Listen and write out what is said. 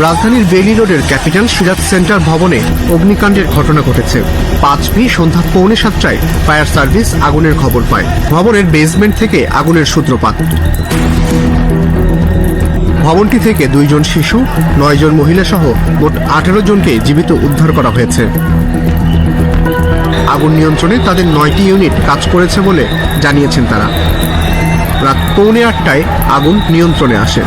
রাজধানীর বেলি রোডের ক্যাপিটাল সিরাজ সেন্টার ভবনে অগ্নিকাণ্ডের ঘটনা ঘটেছে। পাঁচ মে সন্ধ্যা পৌনে সাতটায় ফায়ার সার্ভিস আগুনের খবর পায়। ভবনের বেসমেন্ট থেকে আগুনের সূত্রপাত। ভবনটি থেকে দুইজন শিশু, নয়জন মহিলা সহ মোট আঠেরো জনকে জীবিত উদ্ধার করা হয়েছে। আগুন নিয়ন্ত্রণে তাদের নয়টি ইউনিট কাজ করেছে বলে জানিয়েছেন তারা। রাত পৌনে আটটায় আগুন নিয়ন্ত্রণে আসে।